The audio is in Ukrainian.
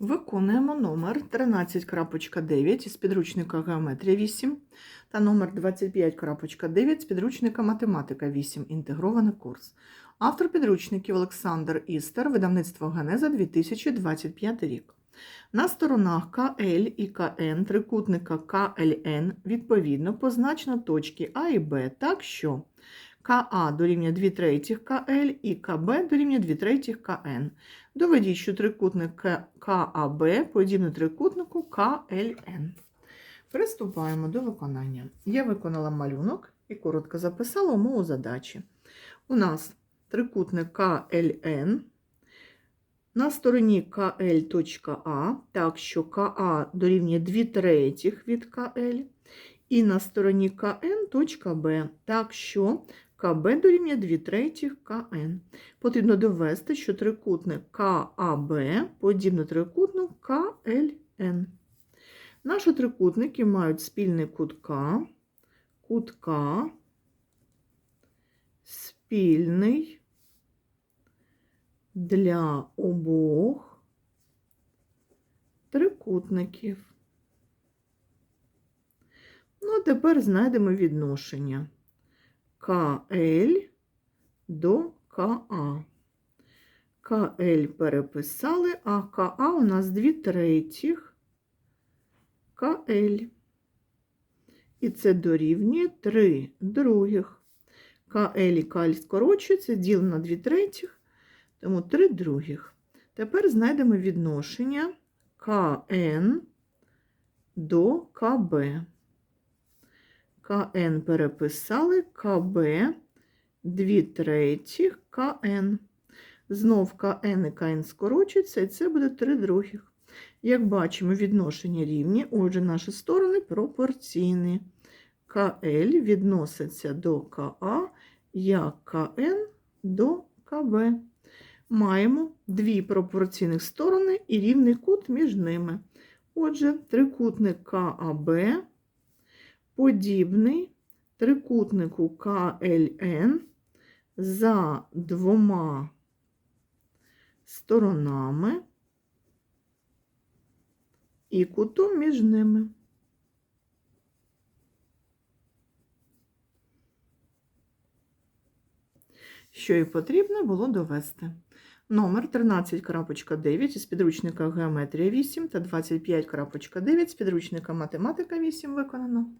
Виконуємо номер 13.9 із підручника Геометрія 8 та номер 25.9 з підручника Математика 8. Інтегрований курс. Автор підручників Олександр Істер, видавництво Генеза 2025 рік. На сторонах КЛ і КН трикутника КЛН відповідно позначено точки А і Б так, що КА дорівнює 2 третіх КЛ і КБ дорівнює 2 третіх КН. Доведіть, що трикутник КАБ подібний трикутнику КЛН. Приступаємо до виконання. Я виконала малюнок і коротко записала умову задачі. У нас трикутник КЛН. На стороні КЛ точка А, так що КА дорівнює 2 третіх від КЛ. І на стороні КН точка Б, так що КБ дорівнює 2 третіх КН. Потрібно довести, що трикутник КАБ подібний трикутнику КЛН. Наші трикутники мають спільний кут К, кут К, спільний для обох трикутників. Ну, а тепер знайдемо відношення КЛ до КА. КЛ переписали, а КА у нас 2 третіх КЛ. І це дорівнює 3 других. КЛ і КЛ скорочується, діл на 2 третіх, тому 3 других. Тепер знайдемо відношення КН до КБ. КН переписали, КБ 2 третіх КН. Знов КН і КН скорочуються, і це буде 3 других. Як бачимо, відношення рівні, отже, наші сторони пропорційні. КЛ відноситься до КА, як КН до КБ. Маємо дві пропорційних сторони і рівний кут між ними. Отже, трикутник КАБ подібний трикутнику КЛН за двома сторонами і кутом між ними. Що і потрібно було довести. Номер 13.9 із підручника Геометрія 8 та 25.9 з підручника Математика 8 виконано.